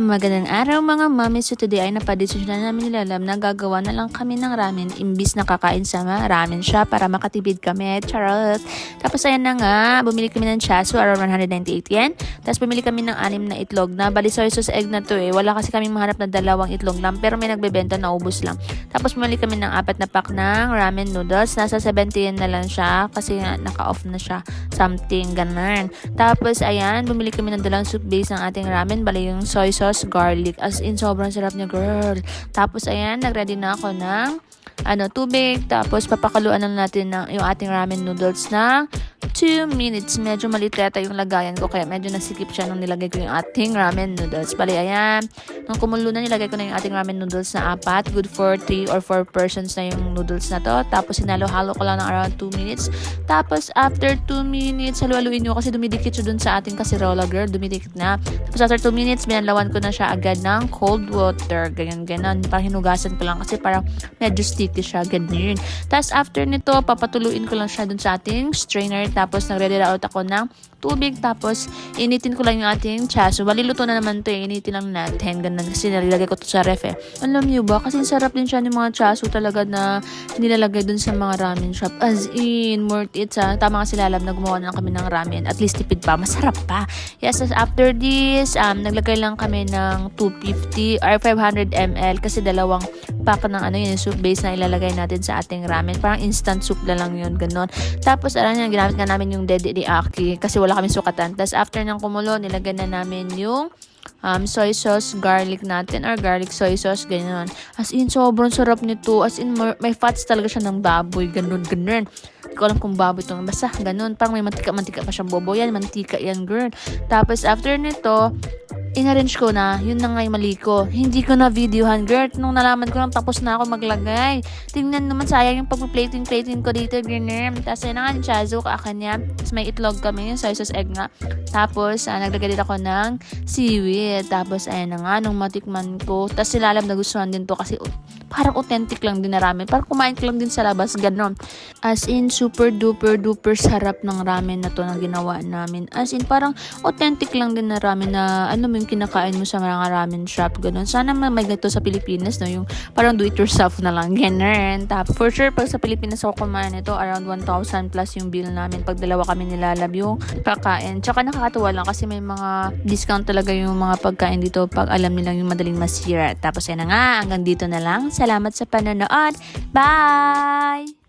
Magandang araw mga mami. So today ay napadesisyon na namin nilalam na gagawa na lang kami ng ramen imbis na kakain sa ramen shop para makatipid kami. Charot! Tapos ayan na nga, bumili kami ng chasu around 198 yen. Tapos bumili kami ng anim na itlog na bali soy sauce egg na to eh. Wala kasi kami mahanap na dalawang itlog lang pero may nagbebenta na ubos lang. Tapos bumili kami ng apat na pack ng ramen noodles. Nasa 70 yen na lang siya kasi naka-off na siya. Something ganun. Tapos ayan, bumili kami ng dalawang soup base ng ating ramen. Bali yung soy sauce, garlic. As in, sobrang sarap niya, girl. Tapos ayan, nagready na ako ng ano, tubig. Tapos papakaluan na natin ng, yung ating ramen noodles na 2 minutes. Medyo maliit yata yung lagayan ko kaya medyo nasikip siya nung nilagay ko yung ating ramen noodles. Bali, ayan. Nung kumulo na, nilagay ko na yung ating ramen noodles na apat. Good for 3 or 4 persons na yung noodles na to. Tapos sinalo-halo ko lang ng around 2 minutes. Tapos after 2 minutes, halu-haluin nyo kasi dumidikit siya dun sa ating kasirola, girl. Dumidikit na. Tapos after 2 minutes, binalawan ko na siya agad ng cold water. Ganyan, ganyan. Parang hinugasan ko lang kasi parang medyo sticky siya. Ganyan. Tapos after nito, papatuluin ko lang siya dun sa ating strainer. Tapos nagre-ready out ako ng tubig. Tapos initin ko lang yung ating chaso. Bali, luto na naman to eh. Initin lang natin. Ganun. Kasi nilagay ko to sa ref eh. Alam niyo ba? Kasi sarap din siya ng mga chaso talaga na nilalagay dun sa mga ramen shop. As in, worth it sa. Tama nga sila alam na gumawa na lang kami ng ramen. At least tipid pa. Masarap pa. Yes, after this, um, naglagay lang kami ng 250 or 500 ml kasi dalawang pack ng ano yun, soup base na ilalagay natin sa ating ramen. Parang instant soup na lang yun, ganun. Tapos, alam niyo, ginamit nga namin yung dede ni Aki kasi wala kami sukatan. Tapos, after ng kumulo, nilagay na namin yung um, soy sauce, garlic natin, or garlic soy sauce, ganyan. As in, sobrang sarap nito. As in, may fats talaga siya ng baboy, ganun, ganun. Hindi ko alam kung baboy ito. Basta, ganun. Parang may mantika-mantika pa siyang bobo. Yan, mantika yan, girl. Tapos, after nito, inarrange ko na, yun na nga yung mali ko. Hindi ko na videohan, girl. Nung nalaman ko lang, tapos na ako maglagay. Tingnan naman, sayang yung pag-plating-plating ko dito, ganyan. Tapos, yun na nga, chazo, kaakan niya. Tapos, may itlog kami, yung soy sauce egg nga. Tapos, ah, naglagay din ako ng seaweed. Tapos, ayun na nga, nung matikman ko. Tapos, sila alam na gustuhan din to kasi parang authentic lang din na ramen. Parang kumain ko lang din sa labas, ganon. As in, super duper duper sarap ng ramen na to na ginawa namin. As in, parang authentic lang din na ramen na ano mo yung kinakain mo sa mga ramen shop, ganon. Sana may may ganito sa Pilipinas, no? Yung parang do it yourself na lang, ganon. Tapos, for sure, pag sa Pilipinas ako kumain ito, around 1,000 plus yung bill namin. Pag dalawa kami nilalab yung kakain. Tsaka nakakatuwa lang kasi may mga discount talaga yung mga pagkain dito pag alam nilang yung madaling masira. Tapos yan na nga, hanggang dito na lang. Salamat sa panonood. Bye!